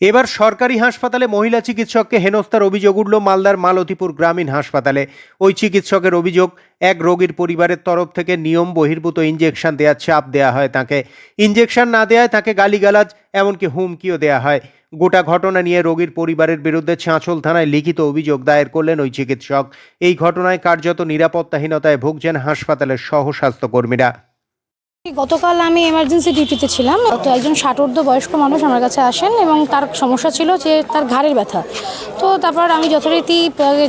এবার সরকারি হাসপাতালে মহিলা চিকিৎসককে হেনস্থার অভিযোগ উঠল মালদার মালতীপুর গ্রামীণ হাসপাতালে। ওই চিকিৎসকের অভিযোগ, এক রোগীর পরিবারের তরফ থেকে নিয়ম বহির্ভূত ইঞ্জেকশন দেওয়ার চাপ দেওয়া হয় তাকে। ইঞ্জেকশন না দেওয়ায় তাকে গালিগালাজ, এমনকি হুমকিও দেওয়া হয়। গোটা ঘটনা নিয়ে রোগীর পরিবারের বিরুদ্ধে ছাঁচল থানায় লিখিত অভিযোগ দায়ের করলেন ওই চিকিৎসক। এই ঘটনায় কার্যত নিরাপত্তাহীনতায় ভুগছেন হাসপাতালের সহ স্বাস্থ্যকর্মীরা গতকাল আমি এমার্জেন্সি ডিউটিতে ছিলাম। তো একজন ষাটোর্ধ বয়স্ক মানুষ আমার কাছে আসেন এবং তার সমস্যা ছিল যে তার ঘাড়ের ব্যথা। তো তারপর আমি যথারীতি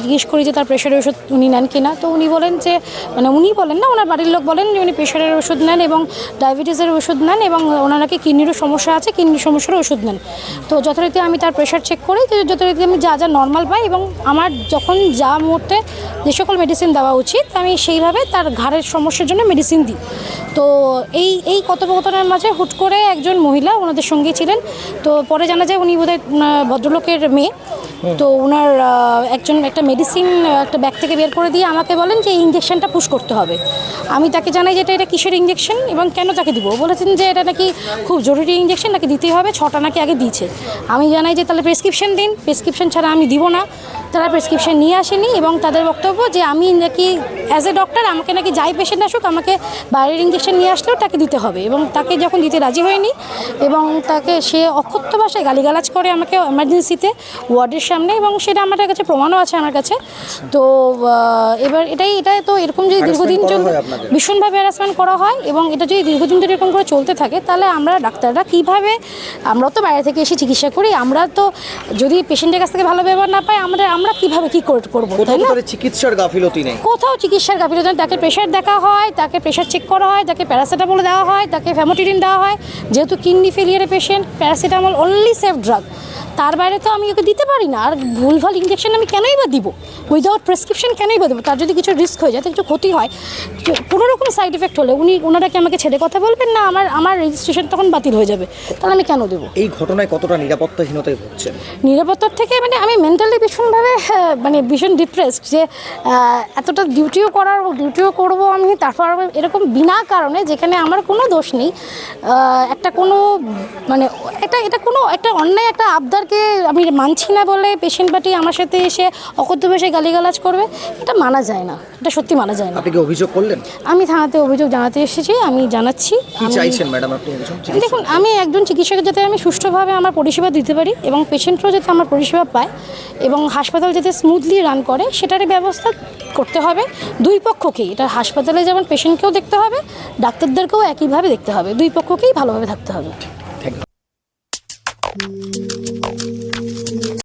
জিজ্ঞেস করি যে তার প্রেশারের ওষুধ উনি নেন কিনা। তো উনি বলেন যে মানে উনি বলেন না, ওনার বাড়ির লোক বলেন যে উনি প্রেশারের ওষুধ নেন এবং ডায়াবেটিসের ওষুধ নেন এবং ওনার নাকি কিডনিরও সমস্যা আছে কিডনির সমস্যারও ওষুধ নেন। তো যথারীতি আমি তার প্রেশার চেক করি যথারীতি আমি যা যা নর্মাল পাই এবং আমার যখন যা মুহূর্তে যে সকল মেডিসিন দেওয়া উচিত, আমি সেইভাবে তার ঘাড়ের সমস্যার জন্য মেডিসিন দিই। তো এই এই কথোপকথনের মাঝে হুট করে একজন মহিলা ওনাদের সঙ্গে ছিলেন। তো পরে জানা যায় উনি বোধহয় ভদ্রলোকের মেয়ে। তো ওনার একজন, একটা মেডিসিন একটা ব্যাগ থেকে বের করে দিয়ে আমাকে বলেন যে ইঞ্জেকশনটা পুশ করতে হবে। আমি তাকে জানাই যে এটা এটা কিসের ইঞ্জেকশন এবং কেন তাকে দিব? বলেছেন যে এটা নাকি খুব জরুরি ইঞ্জেকশন নাকি দিতেই হবে, ছটা নাকি আগে দিয়েছে। আমি জানাই যে তাহলে প্রেসক্রিপশন দিন প্রেসক্রিপশন ছাড়া আমি দিব না। তারা প্রেসক্রিপশন নিয়ে আসেনি এবং তাদের বক্তব্য যে আমি নাকি অ্যাজ এ ডক্টর আমাকে নাকি যাই পেশেন্ট আসুক, আমাকে বাইরের ইঞ্জেকশন নিয়ে আসলেও তাকে দিতে হবে এবং তাকে যখন দিতে রাজি হয়নি এবং তাকে সে অক্ষত্য ভাষায় গালিগালাজ করে আমাকে এমার্জেন্সিতে ওয়ার্ডের সামনে এবং সেটা আমার কাছে প্রমাণও আছে আমার কাছে। তো এবার এটাই এটা তো এরকম যদি দীর্ঘদিন চলতে ভীষণভাবে হ্যারাসমেন্ট করা হয় এবং এটা যদি দীর্ঘদিন ধরে এরকম করে চলতে থাকে তাহলে আমরা ডাক্তাররা কীভাবে আমরা তো বাইরে থেকে এসে চিকিৎসা করি আমরা তো যদি পেশেন্টের কাছ থেকে ভালো ব্যবহার না পাই আমরা আমরা কীভাবে কী করে করব তাই না? চিকিৎসার গাফিলতি নেই। কোথাও চিকিৎসার গাফিলতি নেই। তাকে প্রেশার দেখা হয় তাকে প্রেশার চেক করা হয় তাকে প্যারাসিটামল দেওয়া হয় তাকে ফ্যামোটিডিন দেওয়া হয়। যেহেতু kidney ফেলিয়ারের patient paracetamol only safe drug তার বাইরে তো আমি ওকে দিতে পারি না। আর ভুলভাল ইঞ্জেকশন আমি কেনই বা দিব? উইদাউট প্রেসক্রিপশন কেনই বা দেবো? তার যদি কিছু রিস্ক হয়ে যায় কিছু ক্ষতি হয়। কোনো রকম সাইড এফেক্ট হলে উনি ওনারা কি আমাকে ছেড়ে কথা বলবেন? না আমার আমার রেজিস্ট্রেশন তখন বাতিল হয়ে যাবে। তাহলে আমি কেন দেবো? এই ঘটনায় কতটা নিরাপত্তাহীনতায় ভুগছেন? নিরাপত্তার থেকে মানে আমি মেন্টালি ভীষণভাবে হ্যাঁ, মানে ভীষণ ডিপ্রেসড যে এতটা ডিউটিও করার ডিউটিও করব আমি তারপর এরকম বিনা কারণে যেখানে আমার কোনো দোষ নেই একটা কোনো মানে এটা এটা কোনো একটা অন্যায় একটা আবদারকে আমি মানছি না বলে পেশেন্ট পার্টি আমার সাথে এসে অকথ্য ভাষায় গালিগালাজ করবে এটা মানা যায় না এটা সত্যি মানা যায় না। আপনি কি অভিযোগ করলেন? আমি থানাতে অভিযোগ জানাতে এসেছি আমি জানাচ্ছি কি চাইছেন ম্যাডাম আপনি দেখুন আমি একজন চিকিৎসকের যাতে আমি সুষ্ঠুভাবে আমার পরিষেবা দিতে পারি এবং পেশেন্টরাও যাতে আমার পরিষেবা পায় এবং হাসপাতাল যাতে স্মুথলি রান করে সেটারই ব্যবস্থা করতে হবে। দুই পক্ষকেই এটা হাসপাতালে যেমন পেশেন্টকেও দেখতে হবে ডাক্তারদেরকেও একইভাবে দেখতে হবে। দুই পক্ষকেই ভালোভাবে থাকতে হবে। Thank you.